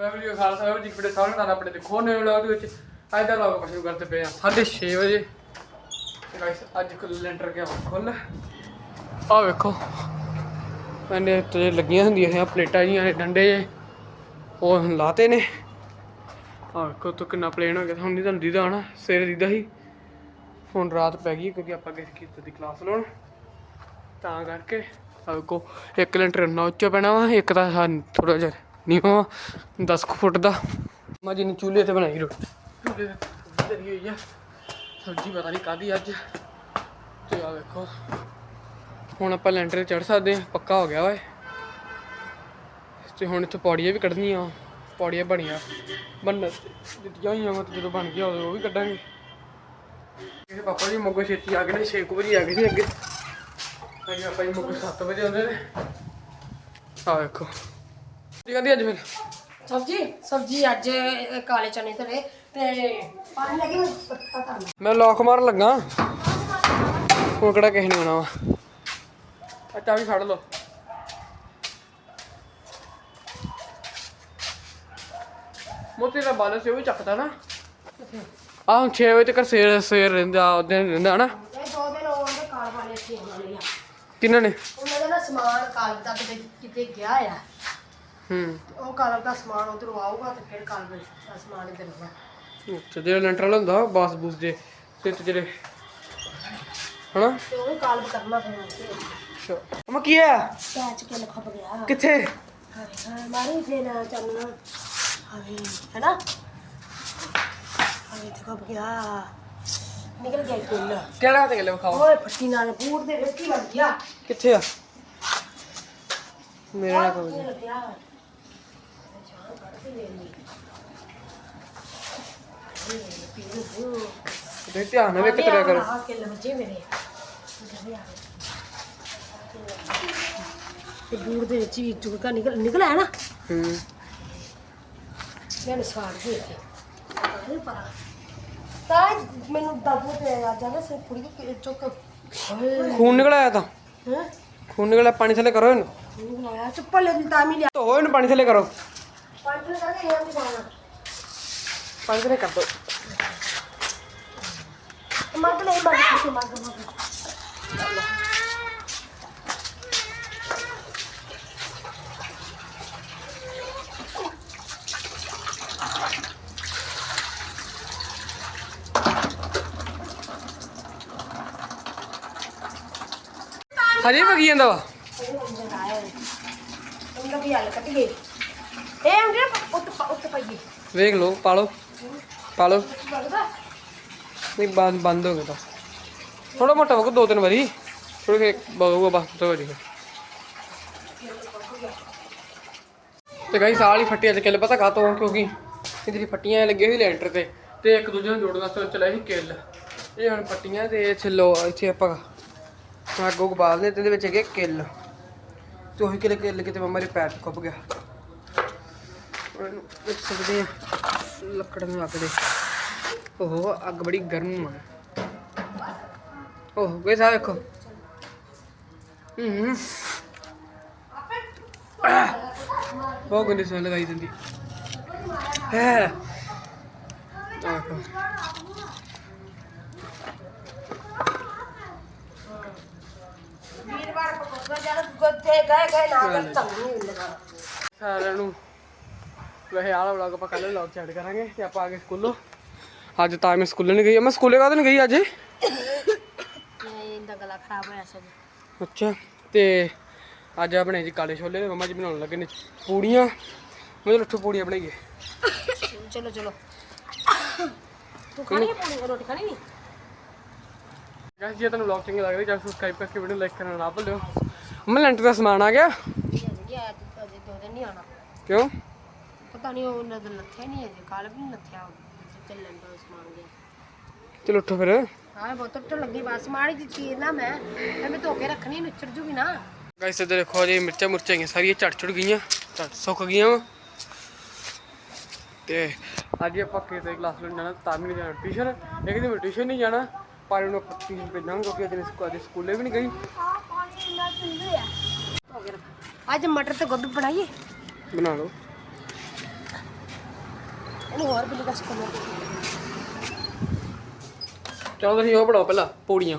ਵਾਹਿਗੁਰੂ ਜੀ ਖਾਲਸਾ ਵਾਹਿਗੁਰੂ ਜੀ ਕੀ ਸਾਰਿਆਂ ਨਾਲ ਆਪਣੇ ਦੇਖੋ ਨੇ ਵਲੌਗ ਦੇ ਵਿੱਚ। ਅੱਜ ਦਾ ਵਲੌਗ ਸ਼ੁਰੂ ਕਰਦੇ ਪਏ ਆ 6:30 ਵਜੇ। ਤੇ ਗਾਇਸ ਅੱਜ ਕੁ ਲੈਂਟਰ ਗਿਆ ਖੁੱਲ ਆ ਵੇਖੋ। ਮੈਨੇ ਤੇ ਲੱਗੀਆਂ ਹੁੰਦੀਆਂ ਸੀ ਪਲੇਟਾਂ ਜੀਆਂ ਨੇ, ਡੰਡੇ ਜੇ। ਉਹ ਲਾਤੇ ਨੇ। ਆ ਵੇਖੋ ਤੋ ਕਿੰਨਾ ਪਲੇਨ ਹੋ ਗਿਆ। ਹੁਣ ਨਹੀਂ ਤੁਹਾਨੂੰ ਦੀਦਾ ਹਨਾ ਸਵੇਰੇ ਦੀਦਾ ਸੀ ਹੁਣ ਰਾਤ ਪੈ ਗਈ, ਕਿਉਂਕਿ ਆਪਾਂ ਗਏ ਸੀ ਦੀ ਕਲਾਸ ਲਾਉਣ। ਤਾਂ ਕਰਕੇ ਆ ਵੇਖੋ, ਇੱਕ ਲੈਂਟਰ ਨਾ ਉੱਚਾ ਪੈਣਾ ਵਾ, ਇੱਕ ਤਾਂ ਥੋੜਾ ਜਿਹਾ ਨੀਵਾਂ ਵਾ 10 ਕੁ ਫੁੱਟ ਦਾ। ਮਾਂ ਜੀ ਨੇ ਚੁੱਲ੍ਹੇ ਤੇ ਬਣਾਈ ਰੋਟੀ। ਚੁੱਲ੍ਹੇ ਤੇ ਧਰੀ ਹੋਈ ਆ। ਸਬਜ਼ੀ ਪਤਾ ਨਹੀਂ ਕਾਦੀ ਅੱਜ। ਤੇ ਆ ਵੇਖੋ। ਹੁਣ ਆਪਾਂ ਲੈਂਟਰ ਚੜ ਸਕਦੇ ਆ ਪੱਕਾ ਹੋ ਗਿਆ ਵਾ ਤੇ ਹੁਣ ਇੱਥੇ ਪੌੜੀਆਂ ਵੀ ਕੱਢਣੀਆਂ ਪੌੜੀਆਂ ਬਣੀਆਂ। ਬੰਨ ਦਿੱਤੀਆਂ ਹੋਈਆਂ ਵਾ ਜਦੋਂ ਬਣ ਗਿਆ ਉਹ ਵੀ ਕੱਢਾਂਗੇ। ਇਹ ਪਾਪਾ ਜੀ ਮੋਗੋ ਛੇਤੀ ਆ ਗਏ ਨੇ 6 ਵਜੇ ਆ ਗਏ ਸੀ ਅੱਗੇ। ਅਜੇ ਆਪਾਂ ਜੀ ਮੋਗੋ 7 ਵਜੇ ਆਉਂਦੇ ਨੇ। ਆ ਵੇਖੋ। ਕੀ ਕਹਿੰਦੀ ਅੱਜ ਫਿਰ? ਸਬਜੀ ਸਬਜੀ ਅੱਜ ਕਾਲੇ ਚਨੇ ਧਰੇ ਤੇ ਪਾਣੀ ਲੱਗੇ ਮੈਂ ਪੱਤਾ ਕਰਨਾ ਮੈਂ ਲੋਕ ਮਾਰਨ ਲੱਗਾ। ਹੁਣ ਕਿਹੜਾ ਕਿਸੇ ਨੇ ਆਉਣਾ ਵਾ? ਆ ਚਾਬੀ ਫੜ ਲਓ। ਮੋਤੀ ਦਾ ਬਾਲਸ ਉਹ ਵੀ ਚੱਕਦਾ ਨਾ। ਆ ਹੁਣ 6 ਵਜੇ ਤੱਕ ਸਵੇਰ ਸਵੇਰ ਰਹਿੰਦਾ ਉਹਦੇ ਰਹਿੰਦਾ ਨਾ ਇਹ ਦੋ ਦਿਨ ਉਹ ਆਂਦੇ ਕਾਲ ਵਾਲੇ ਇੱਥੇ ਆਉਣ ਵਾਲੇ ਆ। ਕਿੰਨਾਂ ਨੇ? ਉਹਨਾਂ ਦਾ ਨਾ ਸਮਾਨ ਕਾਲ ਕਿਤੇ ਕਿਤੇ ਗਿਆ ਆ। ਹੂੰ। ਉਹ ਕਾਲ ਦਾ ਸਮਾਨ ਉਧਰੋਂ ਆਊਗਾ ਤੇ ਫਿਰ ਕਾਲ ਦਾ ਸਮਾਨ ਇੱਧਰ ਆਊਗਾ। ਅੱਛਾ ਜਿਹੜਾ ਲੈਂਟਰ ਹੁੰਦਾ ਬਾਸ ਬੂਸ ਦੇ ਤੇ ਤੇ ਜਿਹੜੇ ਹਨਾ? ਤੇ ਉਹ ਕਾਲ ਕਰਨਾ ਪੈਣਾ ਅੱਛਾ। ਅਮਾ ਕੀ ਹੈ ਪੈਚ ਕੇ ਲਖਪ ਗਿਆ। ਕਿੱਥੇ? ਹਾਂ ਹਾਂ ਮਾਰੀ ਫੇਰ ਚੱਲਣਾ ਹਾਂ ਹੈਨਾ? ਹਾਂ ਤੇ ਖਪ ਗਿਆ। ਨਿਕਲ ਗਿਆ ਕੁੱਲ ਕਿਹੜਾ ਤੇ ਗੱਲ ਵਿਖਾਓ? ਓਏ ਫੱਟੀ ਨਾਲ ਬੂਟ ਦੇ ਵਿੱਚ ਕੀ ਲੱਗ ਗਿਆ? ਕਿੱਥੇ ਆ? ਮੇਰੇ ਨਾਲ ਕੋਈ ਇਹ ਲੱਗਿਆ ਜਾਨ ਕੱਢ ਕੇ ਲੈ ਲਈ ਤੇ ਧਿਆਨ ਨਾਲ ਵੇਖ ਤੇਰਾ ਕਰ। ਆ ਕੇ ਲੱਜੇ ਮੇਰੇ ਤੇ ਬੂਟ ਦੇ ਵਿੱਚ ਵੀ ਚੁਗਕਾ ਨਿਕਲ ਨਿਕਲ ਆਇਆ ਨਾ। ਹੂੰ। ਦੇ ਤਾਂ ਮੈਨੂੰ ਦਾਦੂ ਤੇ ਆ ਜਾਣਾ ਸੇ ਕੁੜੀ ਨੂੰ ਚੁੱਕ। ਓਏ ਖੂਨ ਨਿਕਲ ਆਇਆ ਤਾਂ। ਹੈ? ਖੂਨ ਨਿਕਲਿਆ ਪਾਣੀ ਥੱਲੇ ਕਰੋ ਇਹਨੂੰ। ਨਹੀਂ ਆਇਆ ਚੱਪਲ ਲੈ ਤਾਂ ਵੀ ਲਿਆ। ਧੋਓ ਇਹਨੂੰ ਪਾਣੀ ਥੱਲੇ ਕਰੋ। ਪੰਜ ਮਿੰਟ ਕਰਕੇ ਇਹਨਾਂ ਦੀ ਜਾਣਾ ਪਾਣੀ ਥੱਲੇ ਕਰ ਦੋ ਮੱਗ ਲੈ ਇਹ ਅੰਗੇ ਉੱਤ ਉੱਤ ਪਈਏ ਵੇਖ ਲਓ ਪਾ ਲਓ ਪਾ ਲਓ ਲੱਗਦਾ? ਨਹੀਂ ਬੰਦ ਬੰਦ ਹੋ ਗਿਆ ਤਾਂ। ਥੋੜਾ ਮੋਟਾ ਵਗ ਦੋ ਤਿੰਨ ਵਾਰੀ। ਥੋੜੇ ਕੇ ਬਗੂਗਾ ਬਸ ਦੋ ਵਾਰੀ ਤੇ ਗਾਈ ਸਾਲ ਹੀ ਫੱਟੀ ਅੱਜ ਕਿੱਲ ਪਤਾ ਕਾਤੋਂ ਕਿਉਂਕਿ ਇਹਦੀ ਫੱਟੀਆਂ ਲੱਗੀਆਂ ਸੀ ਲੈਂਟਰ ਤੇ। ਤੇ ਇੱਕ ਦੂਜੇ ਨੂੰ ਜੋੜਨ ਵਾਸਤੇ ਚਲਾਈ ਸੀ ਕਿੱਲ। ਇਹ ਹੁਣ ਪੱਟੀਆਂ ਤੇ ਇੱਥੇ ਲੋ ਇੱਥੇ ਆਪਾਂ ਅੱਗੋਂ ਗਬਾਲ ਨੇ ਤੇ ਇਹਦੇ ਵਿੱਚ ਹੈਗੇ ਕਿੱਲ। ਤੇ ਉਹੀ ਕਿੱਲ ਕਿੱਲ ਕਿਤੇ ਮੰਮਾ ਦੇ ਪੈਰ 'ਚ ਖੁੱਭ ਗਿਆ। ਦੇਖ ਸਕਦੇ ਆ। ਲੱਕੜ ਨੂੰ ਅੱਗ ਦੇ। ਓਹ ਅੱਗ ਬੜੀ ਗਰਮ ਆ। ਓਹ ਕੋਈ ਸਾ ਦੇਖੋ ਹੂੰ। ਬਹੁਤ ਗੰਦੀ ਸਮੈਲ ਲਗਾਈ ਦਿੰਦੀ ਹੈ। ਗਏ ਗਏ ਸਾਰਿਆਂ ਨੂੰ ਵੈਸੇ ਆਹ ਵਲੌਗ ਆਪਾਂ ਕੱਲ ਵਲੌਗ ਚੈਟ ਕਰਾਂਗੇ ਤੇ ਆਪਾਂ ਆ ਗਏ ਸਕੂਲੋਂ। ਅੱਜ ਤਾਂ ਮੈਂ ਸਕੂਲੇ ਨਹੀਂ ਗਈ। ਮੈਂ ਸਕੂਲੇ ਕਾਹਦੇ ਨਹੀਂ ਗਈ ਅੱਜ? ਇਹਦਾ ਗਲਾ ਖਰਾਬ ਹੋਇਆ ਸਭ ਅੱਛਾ ਤੇ ਅੱਜ ਆ ਬਣੇ ਜੀ ਕਾਲੇ ਛੋਲੇ ਤੇ ਮੰਮਾ ਜੀ ਬਣਾਉਣ ਲੱਗੇ ਨੇ ਪੂੜੀਆਂ। ਮੈਂ ਲੱਠੂ ਪੂੜੀਆਂ ਬਣਾਈਏ। ਚਲੋ ਚਲੋ। ਤੂੰ ਖਾਣੀ ਹੈ ਪੂਰੀ ਰੋਟੀ ਖਾਣੀ ਨਹੀਂ ਗਾਇਸ ਜੇ ਤੁਹਾਨੂੰ ਵਲੌਗ ਚੰਗਾ ਲੱਗਦਾ ਤਾਂ ਸਬਸਕ੍ਰਾਈਬ ਕਰਕੇ ਵੀਡੀਓ ਲਾਈਕ ਕਰਨਾ ਨਾ ਭੁੱਲਿਓ। ਮੈਂ ਲੈਂਟਰ ਦਾ ਸਮਾਨ ਆ ਗਿਆ। ਨਹੀਂ ਅਜੇ ਆਇਆ ਤੂੰ ਅਜੇ ਦੋ ਦਿਨ ਨਹੀਂ ਆਣਾ ਕਿਉਂ? ਪਤਾ ਨਹੀਂ ਉਹ ਨਜ਼ਰ ਲੱਥਿਆ ਨਹੀਂ ਅਜੇ ਕੱਲ ਵੀ ਨਹੀਂ ਲੱਥਿਆ ਚੱਲਣ ਦਾ ਸਮਾਨ ਗਿਆ। ਚਲੋ ਉੱਠੋ ਫਿਰ। ਹਾਂ ਬਹੁਤ ਤੋਂ ਲੱਗੀ ਬਸ ਮਾੜੀ ਜੀ ਚੀਜ਼ ਨਾ ਮੈਂ ਫਿਰ ਮੈਂ ਧੋ ਕੇ ਰੱਖਣੀ ਨੁੱਚੜ ਜੂਗੀ ਨਾ। ਗਾਇਸ ਇੱਧਰ ਦੇਖੋ ਜੀ ਮਿਰਚਾਂ ਮੁਰਚਾਂ ਗਈਆਂ ਸਾਰੀਆਂ ਝੜ ਝੜ ਗਈਆਂ ਝੜ ਸੁੱਕ ਗਈਆਂ ਵਾ। ਤੇ ਅੱਜ ਆਪਾਂ ਕਿਤੇ ਕਲਾਸ ਲੈਣ ਜਾਣਾ ਤਾਂ ਵੀ ਨਹੀਂ ਜਾਣਾ ਟਿਊਸ਼ਨ ਇੱਕ ਦਿਨ ਟਿਊਸ਼ਨ ਨਹੀਂ ਜਾਣਾ ਪਰ ਉਹਨੂੰ ਟਿਊਸ਼ਨ ਭੇਜਾਂਗੇ ਕਿਉਂਕਿ ਅੱਜ ਸਕੂ- ਅੱਜ ਸਕੂਲੇ ਵੀ ਨਹੀਂ ਗਈ। ਧੋ ਕੇ ਰੱਖ। ਅੱਜ ਮਟਰ ਤੇ ਗੋਭੀ ਬਣਾਈਏ? ਬਣਾ ਲਓ। ਇਹਨੂੰ ਹੋਰ ਬਿੱਲੀ ਕਸ ਕਰਨਾ। ਚਲੋ ਤੁਸੀਂ ਉਹ ਪੜਾਓ ਪਹਿਲਾਂ ਪੌੜੀਆਂ।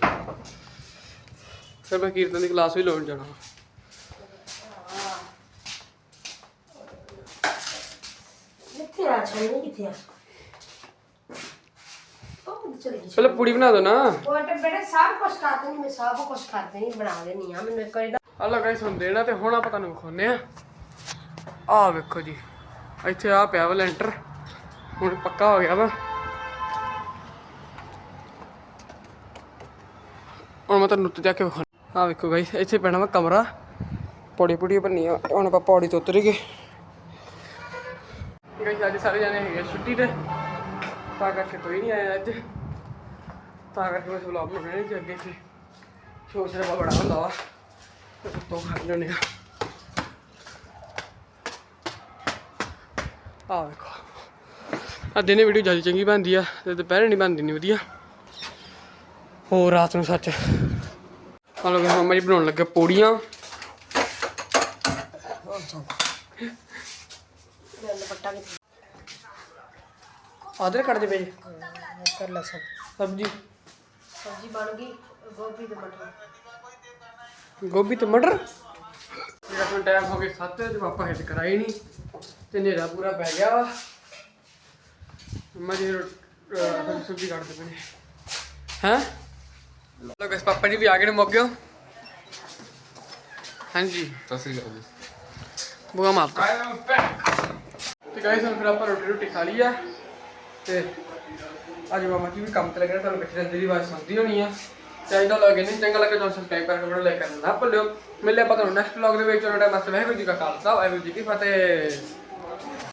ਫਿਰ ਮੈਂ ਕੀਰਤਨ ਦੀ ਕਲਾਸ ਵੀ ਲਾਉਣ ਜਾਣਾ। ਕਿੱਥੇ ਆ? ਛਾਈ ਕਿੱਥੇ ਆ? ਉਹ ਚਲੀ ਗਈ? ਪਹਿਲਾਂ ਪੂੜੀ ਬਣਾ ਦਿਓ ਨਾ। ਉਹ ਤੇ ਬੇਟੇ ਸਭ ਕੁਝ ਕਰ ਦੇਣੀ ਮੈਂ ਸਭ ਕੁਝ ਕਰ ਦੇਣੀ ਬਣਾ ਦੇਣੀ ਆ। ਮੈਨੂੰ ਇੱਕ ਵਾਰੀ ਅੱਲਾ ਗਾਇਸ ਹੁਣ ਦੇਣਾ ਤੇ ਹੁਣ ਆਪਾਂ ਤੁਹਾਨੂੰ ਵਿਖਾਉਂਦੇ ਆ ਆ ਵੇਖੋ ਜੀ ਇੱਥੇ ਆ ਪਿਆ ਵਾ ਲੈਂਟਰ। ਹੁਣ ਪੱਕਾ ਹੋ ਗਿਆ ਵਾ। ਹੁਣ ਮੈਂ ਤੁਹਾਨੂੰ ਉੱਤੇ ਜਾ ਕੇ ਵਿਖਾਉਣਾ। ਆ ਵੇਖੋ ਗਾਇਸ, ਇੱਥੇ ਪੈਣਾ ਵਾ ਕਮਰਾ। ਪੌੜੀ ਪੌੜੀ ਬੰਨੀ ਆ ਹੁਣ ਆਪਾਂ ਪੌੜੀ ਤੋਂ ਉਤਰ ਗਏ ਗਾਇਸ, ਅੱਜ ਸਾਰੇ ਜਾਣੇ ਹੈਗੇ ਛੁੱਟੀ ਤੇ। ਤਾਂ ਕਰਕੇ ਕੋਈ ਨਹੀਂ ਆਇਆ ਅੱਜ। ਤਾਂ ਕਰਕੇ ਮੈਂ ਵਲੌਗ ਬਣਾਉਣਾ ਨਹੀਂ ਸੀ ਅੱਗੇ ਸੀ ਸ਼ੋਰ ਸ਼ਰਾਬਾ ਬੜਾ ਹੁੰਦਾ ਵਾ। ਤੇ ਉੱਤੋਂ ਖਾ ਲੈਣੇ ਆ ਆ ਵੇਖੋ। ਆ ਦਿਨੇ ਵੀਡੀਓ ਜ਼ਿਆਦਾ ਚੰਗੀ ਬਣਦੀ ਆ ਤੇ ਦੁਪਹਿਰੇ ਨਹੀਂ ਬਣਦੀ ਨਹੀਂ ਵਧੀਆ। ਹੋਰ ਰਾਤ ਨੂੰ ਸੱਚ। ਆ ਲੋਕ ਮੰਮਾ ਜੀ ਬਣਾਉਣ ਲੱਗੇ ਪੌੜੀਆਂ। ਆਦਰ ਕੱਢ ਦੇ ਪਏ ਕਰ ਲਾ ਸਭ ਸਬਜੀ। ਸਬਜ਼ੀ ਬਣ ਗਈ ਗੋਭੀ ਤੇ ਮਟਰ। ਗੋਭੀ ਤੇ ਮਟਰ? ਹੁਣ ਟਾਈਮ ਹੋ ਗਿਆ 7 ਤੇ ਪਾਪਾ ਹਿੱਟ ਕਰਾਈ ਨਹੀਂ ਤੇ ਨੇਰਾ ਪੂਰਾ ਪੈ ਗਿਆ ਵਾ। ਜੀ ਰੋਟੀ ਸਬਜ਼ੀ ਕੱਢਦੇ ਪਏ ਨੇ। ਹੈਂ? ਲੋ ਗਸ ਪਾਪਾ ਜੀ ਵੀ ਆ ਗਏ ਨੇ ਮੋਗਿਓ ਹਾਂਜੀ। ਸਸੀ ਗੱਲ ਜੀ। ਬੁਗਾ ਮਾਰ ਤੇ ਗਾਇਸ ਹੁਣ ਫਿਰ ਆਪਾਂ ਰੋਟੀ ਰੋਟੀ ਖਾ ਲਈ ਆ। ਤੇ ਅੱਜ ਮਾਮਾ ਜੀ ਵੀ ਕੰਮ ਤੇ ਲੱਗੇ ਨੇ ਤੁਹਾਨੂੰ ਪਿੱਛੇ ਦੀ ਆਵਾਜ਼ ਸੁਣਦੀ ਹੋਣੀ ਆ। ਦਾ ਲੱਗੇ ਨਹੀਂ ਚੰਗਾ ਲੱਗੇ ਤਾਂ ਸਬਸਕ੍ਰਾਈਬ ਕਰਕੇ ਵੀਡੀਓ ਲਾਈਕ ਕਰਨਾ ਨਾ ਭੁੱਲਿਓ। ਮਿਲਦੇ ਆਪਾਂ ਤੁਹਾਨੂੰ ਨੈਕਸਟ ਵਲੌਗ ਦੇ ਵਿੱਚ ਉਹਨਾਂ ਟਾਈਮ ਵਾਸਤੇ। ਵਾਹਿਗੁਰੂ ਜੀ ਕਾ ਖਾਲਸਾ ਵਾਹਿਗੁਰੂ ਜੀ ਕੀ ਫਤਿਹ।